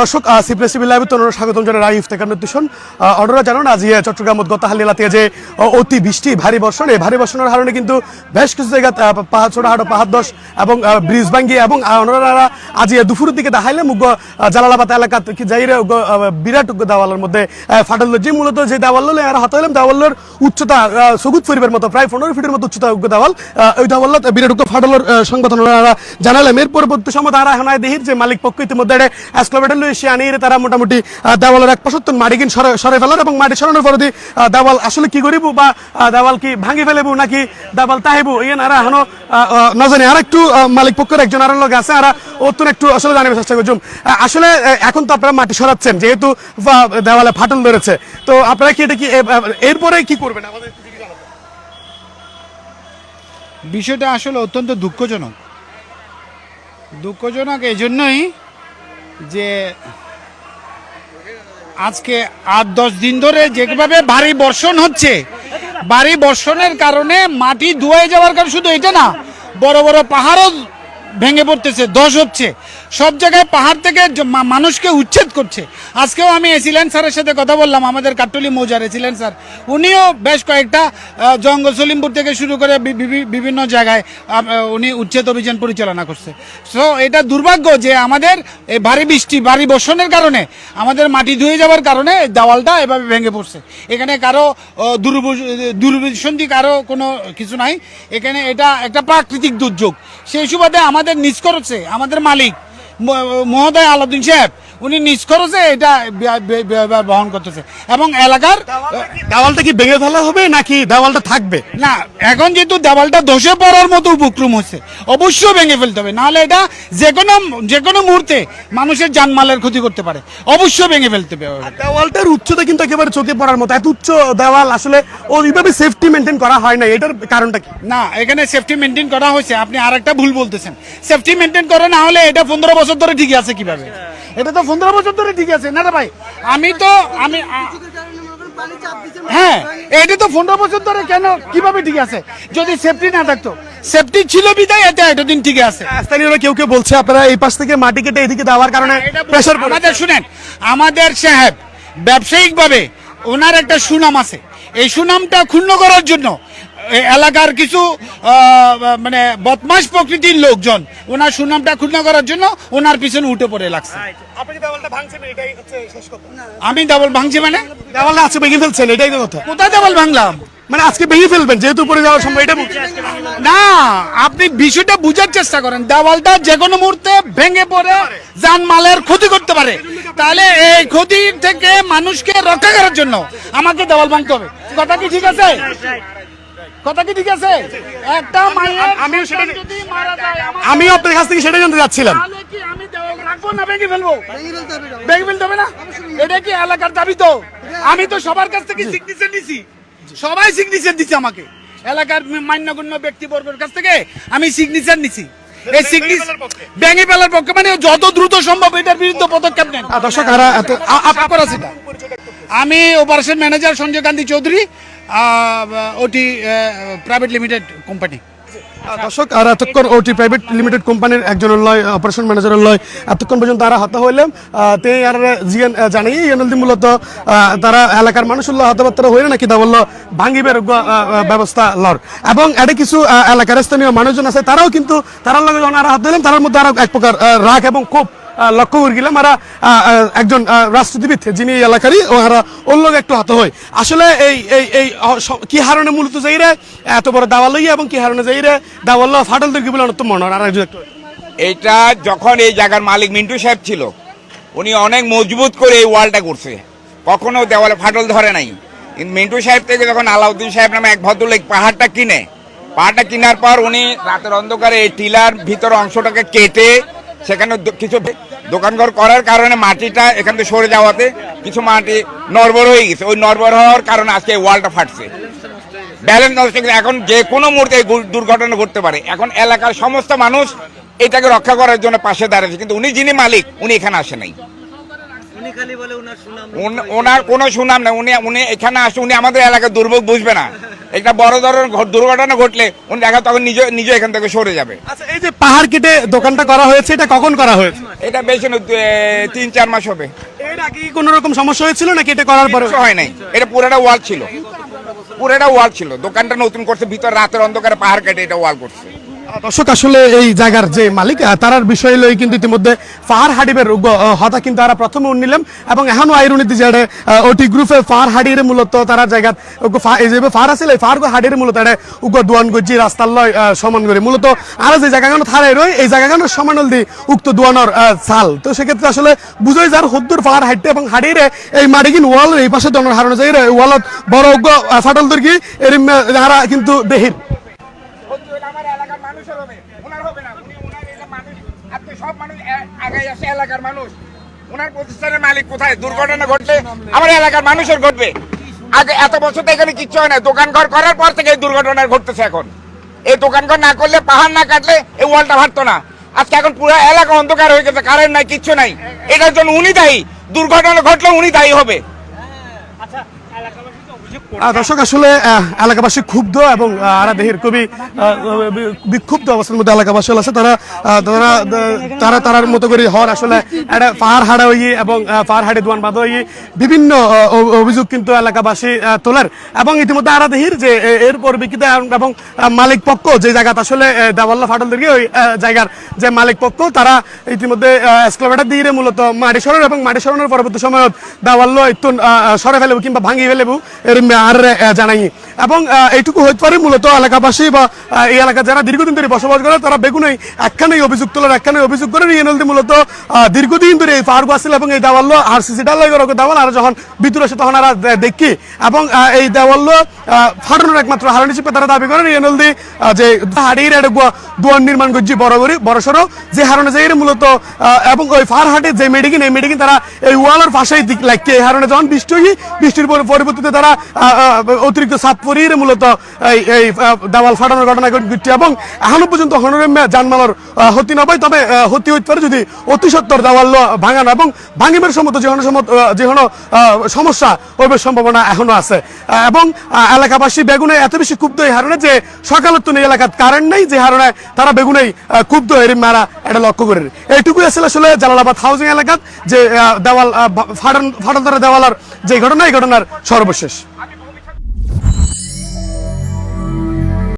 দর্শক সিপ্রেসিবি লাইভে তোমরা স্বাগতম জানাই রাই ইফতেখার নির্দেশন। অর্ডারা জানান আজ ইয়ে চট্টগ্রাম গতহালি এলাকাতে যে অতি বৃষ্টি, ভারী বর্ষণ, এই ভারী বর্ষণের কারণে কিন্তু বেশ কিছু জায়গা পাহাড়, ছোটহাটো পাহাড় দশ এবং ব্রিজ ভাঙ্গি এবং অনারা আজ ইয়ে দুপুরের দিকে দেখাইলে মুগ জালালাবাদ এলাকা যাই বিরাট দেওয়ালের মধ্যে ফাটল যে মূলত যে দেওয়াল আর হাত হইলাম দেওয়ালের উচ্চতা সবুজ পরিবের মতো, প্রায় পনেরো ফিটের মতো উচ্চতা উগ্র দেওয়াল। ওই দেওয়াল বিরাট ফাটলের সংবাদ জানালাম এর পরবর্তী সময় তারা হানায় দেহির যে মালিক পক্ষ, ইতিমধ্যে এসক্লোভেটার লই সে আনিয়ে তারা মোটামুটি দেওয়ালের এক পঁচাত্তর মাটি কিন সরে ফেলার এবং মাটি সরানোর পরে দেওয়াল আসলে কি করিব বা দেওয়াল কি ভাঙি ফেলেবো নাকি দেওয়াল তাহেবো? ইয়ে নারা এখনও না জানি আর একটু মালিক পক্ষের একজন আর লগে আছে, আর ওতুন একটু আসলে জানার চেষ্টা করছুম। আসলে এখন তো আপনারা মাটি সরাচ্ছেন, যেহেতু দেওয়ালে ফাটল ধরেছে। তো আপনারা কি এটা কি এরপরে কি করবেন। বিষয়টা আসলে অত্যন্ত দুঃখজনক। দুঃখজনক এই জন্যই যে আজকে আট, দশ দিন ধরে যেভাবে ভারী বর্ষণ হচ্ছে, ভারী বর্ষণের কারণে মাটি ধুয়ে যাওয়ার কারণে শুধু এটা না, বড় বড় পাহাড়ও ভেঙে পড়তেছে দশ হচ্ছে। সব জায়গায় পাহাড় থেকে মানুষকে উচ্ছেদ করছে। আজকেও আমি এসিলেন স্যারের সাথে কথা বললাম, আমাদের কাট্টলি মৌজার এসিলেন স্যার। উনিও বেশ কয়েকটা জঙ্গল সলিমপুর থেকে শুরু করে বিভিন্ন জায়গায় উনি উচ্ছেদ অভিযান পরিচালনা করছে। সো এটা দুর্ভাগ্য যে আমাদের এই ভারী বৃষ্টি, ভারী বর্ষণের কারণে, আমাদের মাটি ধুয়ে যাওয়ার কারণে দেওয়ালটা এভাবে ভেঙে পড়ছে। এখানে কারও দুর্বিসন্ধি কারও কোনো কিছু নাই। এখানে এটা একটা প্রাকৃতিক দুর্যোগ। সেই সুবাদে আমাদের খরচে আমাদের মালিক মহোদয় আলাউদ্দিন সাহেব উনি নিজ খরচে এটা বহন করতেছে। এবং এলাকার দেওয়ালটা কি ভেঙে ফেলা হবে নাকি দেওয়ালটা থাকবে? না এখন যেহেতু দেওয়ালটা ধসে পড়ার মতো উপক্রম হচ্ছে অবশ্যই ভেঙে ফেলতে হবে। নাহলে এটা যে কোনো যে কোনো মুহূর্তে মানুষের জানমালের ক্ষতি করতে পারে। অবশ্যই ভেঙে ফেলতে হবে। দেওয়ালটার উচ্চতা কিন্তু একেবারে চোখে পড়ার মতো। এত উচ্চ দেওয়াল আসলে ওইভাবে সেফটি মেনটেন করা হয় না। এটার কারণটা কি? না এখানে সেফটি মেনটেন করা হয়েছে। আপনি আর একটা ভুল বলতেছেন। সেফটি মেনটেন করে না হলে এটা পনেরো বছর ধরে ঠিক আছে কীভাবে? এটা তো পনেরো বছর ধরে ঠিক আছে। না রে ভাই আমি তো আমি হ্যাঁ এটা তো পনেরো বছর ধরে কেন কীভাবে ঠিক আছে? যদি সেফটি না থাকতো সেফটি ছিল বিদায় এটা এতদিন ঠিক আছে। স্থানীয়রা কেউ কেউ বলছে আপনারা এই পাশ থেকে মাটি কেটে এদিকে দেওয়ার কারণে প্রেশার আমাদের শুনেন আমাদের সাহেব ব্যবসায়িকভাবে ওনার একটা সুনাম আছে। এই সুনামটা ক্ষুণ্ণ করার জন্য এলাকার কিছু আহ, মানে বদমাস প্রকৃতির লোকজন ওনার সুনামটা ক্ষুণ্ণ করার জন্য ওনার পিছনে উঠে পড়ে লাগছে। আপনি দেওয়ালটা ভাঙছেন এটাই হচ্ছে শেষ কথা। আমি ডাবল ভাঙছি মানে? দেওয়ালটা আছে ভেঙে ফেলছেন এটাই তো কথা। কোথায় ডাবল ভাঙলাম? মানে আজকে ভেঙে ফেলবেন যেহেতু পরে যাওয়ার সময় এটা না আপনি বিষয়টা বুঝার চেষ্টা করেন। দেওয়ালটা যে কোনো মুহূর্তে ভেঙে পড়ে জানমালের ক্ষতি করতে পারে। তাহলে এই ক্ষতি থেকে মানুষকে রক্ষা করার জন্য আমাকে দেওয়াল ভাঙতে হবে। কথা কি ঠিক আছে? কথা কি ঠিক আছে? একটা আমিও সেটা- যদি মারা যায়, আমার আমিও আপনার কাছ থেকে সেটা জানতে যাচ্ছিলাম আমি রাখব না ভেঙে ফেলব? ভেঙে ফেলতে হবে না। এটা কি এলাকার দাবি তো? আমি তো সবার কাছ থেকে সিগনেচার নিছি। সবাই সিগনেচার দিচ্ছে আমাকে। এলাকার মান্যগণ্য ব্যক্তিবর্গের কাছ থেকে আমি সিগনেচার নিছি। এই সিগনেচার ভেঙে ফেলার পক্ষে মানে যত দ্রুত সম্ভব এটার বিরুদ্ধে পদক্ষেপ নেন। দর্শক আমি operation manager Sanjay Gandhi Chowdhury OT private limited company দর্শক আর এতক্ষণ ওটি প্রাইভেট লিমিটেড কোম্পানির একজনের লয় অপারেশন ম্যানেজারের লয় এতক্ষণ পর্যন্ত তারা হতা হইলাম আহ, তে আর জিএন জানাই এনএলডি মূলত তারা এলাকার মানুষের লয় হতাবার্তা হইলে নাকি তা বলল ভাঙ্গিবের ব্যবস্থা লর। এবং এটা কিছু এলাকার স্থানীয় মানুষজন আছে তারাও কিন্তু তারার লগে যখন আর হাত দিলাম তার মধ্যে আরও এক প্রকার রাগ এবং আহ, লক্ষ্য করে গেলাম আর একজন আহ, যিনি এই এলাকারই ওরা লোক একটু হাত হয়। আসলে এই এই এই কি হারণে মূলত যাই রে? এত বড় দাওয়াল লইয়া এবং কি হারণে যাই রে? দাওয়াল ফাটল দেখি বলে অনেক তো মনে আর একজন এইটা যখন এই জায়গার মালিক মিন্টু সাহেব ছিল উনি অনেক মজবুত করে এই ওয়ালটা করছে। কখনো দেওয়ালে ফাটল ধরে নাই। কিন্তু মিন্টু সাহেব থেকে যখন আলাউদ্দিন সাহেব নামে এক ভদ্রলোক পাহাড়টা কিনে পাহাড়টা কেনার পর উনি রাতের অন্ধকারে এই টিলার ভিতর অংশটাকে কেটে সেখানে কিছু দোকানঘর করার কারণে মাটিটা এখান থেকে সরে যাওয়াতে কিছু মাটি নর্বর হয়ে গেছে। ওই নর্বর হওয়ার কারণে আজকে ওয়ালটা ফাটছে। ব্যালেন্স নষ্ট এখন যে কোনো মুহূর্তে দুর্ঘটনা ঘটতে পারে। এখন এলাকার সমস্ত মানুষ এটাকে রক্ষা করার জন্য পাশে দাঁড়িয়েছে। কিন্তু উনি যিনি মালিক, উনি এখানে আসে নাই। ওনার কোনো সুনাম নেই। উনি উনি এখানে আসে উনি আমাদের এলাকার দুর্ভোগ বুঝবে না। একটা বড় ধরনের দুর্ঘটনা ঘটলে উনি দেখা তখন নিজে নিজে এখান থেকে সরে যাবে। আচ্ছা এই যে পাহাড় কেটে দোকানটা করা হয়েছে এটা কখন করা হয়েছে? এটা বেশি না, তিন চার মাস হবে। এর আগে কোনো রকম সমস্যা হয়েছিল নাকি এটা করার পরে? হয় নাই। এটা পুরোটা ওয়াল ছিল। পুরোটা ওয়াল ছিল। দোকানটা নতুন করছে ভিতর রাতের অন্ধকারে পাহাড় কেটে এটা ওয়াল করছে। দর্শক, আসলে এই জায়গার যে মালিক তারার বিষয় লই কিন্তু ইতিমধ্যে ফাহার হাডিবের হতা কিন্তু তারা প্রথমে উন্নিলাম এবং এখনও আইরুনিতে যে ওটি গ্রুপে ফাহার হাডির মূলত তারা জায়গা এই যে ফাহার আছে, এই ফাহার হাডির মূলত এটা উগ্র দুয়ান গজ্জি রাস্তার লয় সমান করে। মূলত আর যে জায়গাগুলো থারাই রয়, এই জায়গাগুলো সমানল দি উক্ত দুয়ানোর চাল তো সেক্ষেত্রে আসলে বুঝোই যার হদ্দুর ফাহার হাইটে এবং হাডিরে এই মাডিকিন ওয়াল এই পাশে দনের হারানো যায় ওয়ালত বড় উগ্র ফাটল দুর্গি এর যারা কিন্তু দেহির মানুষের হবে ওনার হবে না। উনি ওনার মানুষ আজকে সব মানুষ আসে এলাকার মানুষ। ওনার প্রতিষ্ঠানের মালিক কোথায়? দুর্ঘটনা ঘটলে আমার এলাকার মানুষের ঘটবে। আগে এত বছর তো এখানে কিচ্ছু হয় না। করার পর থেকে এই দুর্ঘটনা ঘটতেছে এখন। এই দোকান ঘর না করলে পাহাড় না কাটলে এই ওয়ালটা ভাঙতো না। আজকে এখন পুরো এলাকা অন্ধকার হয়ে গেছে কারেন্ট নাই কিচ্ছু নাই। এটার জন্য উনি দায়ী। দুর্ঘটনা ঘটলে উনি দায়ী হবে। আহ, দর্শক, আসলে এলাকাবাসী ক্ষুব্ধ এবং আরা দেহের খুবই বিক্ষুব্ধ অবস্থার মধ্যে এলাকাবাসী আছে তারা তারা তারা, তারার মতো করে হর আসলে একটা পাহাড় হাড়া হই এবং পাহাড় হাড়ে দোয়ান বাঁধা হই বিভিন্ন অভিযোগ কিন্তু এলাকাবাসী তোলার। এবং ইতিমধ্যে আরা দেহির যে এর পরিপ্রেক্ষিতে এবং মালিক পক্ষ যে জায়গাতে আসলে দেওয়াল্লা ফাটল দিকে ওই জায়গার যে মালিক পক্ষ, তারা ইতিমধ্যে এক্সক্লেভেটার দিয়ে মূলত মাটি সরণ এবং মাটি সরণের পরবর্তী সময় দেওয়াল্লো একটু সরে ফেলেবো কিংবা ভাঙিয়ে ফেলেবো, এর আর জানাই। এবং এইটুকু হইতে পারে মূলত এলাকাবাসী বা এই এলাকা যারা দীর্ঘদিন ধরে বসবাস করে তারা বেগুনেই একখানেই অভিযোগ তোলার একখানে অভিযোগ করে নিয়ে নলদি মূলত দীর্ঘদিন ধরে এই পাহাড় আসছিল এবং এই দেওয়াল্লো আর সিসি ডাল দেওয়াল আর যখন ভিতরে আসে তখন আর দেখি। এবং এই দেওয়াল্লো আহ, ফাটানোর একমাত্র হারণ হিসেবে তারা দাবি করেন এই নলদি যে হাড়ির একটা দুয়ার নির্মাণ করছি বড় করে বড় সড়ো। যে হারণে যাই মূলত এবং ওই ফার হাটে যে মেডিকিন এই মেডিকিন তারা এই ওয়ালের পাশেই লাগছে এই হারণে যখন বৃষ্টি বৃষ্টির পরিবর্তিতে তারা অতিরিক্ত চাপ পরিয়ে মূলত এই এই দেওয়াল ফাটানোর ঘটনা ঘটছে এবং এখনও পর্যন্ত হনরে জানমালের হতি নবাই তবে হতি হইতে পারে যদি অতি সত্তর দেওয়াল ভাঙানো এবং ভাঙিমের সম্মত যে যে কোনো সমস্যা ওই সম্ভাবনা এখনও আছে। এবং এলাকাবাসী বেগুনে এত বেশি ক্ষুব্ধ এই হারণে যে সকালের তো এই এলাকাত কারেন্ট নেই, যে হারণে তারা বেগুনেই ক্ষুব্ধ এর মারা এটা লক্ষ্য করে এইটুকুই আসলে আসলে জালালাবাদ হাউজিং এলাকাত যে দেওয়াল ফাটান ফাটান দেওয়ালার যে ঘটনা, এই ঘটনার সর্বশেষ।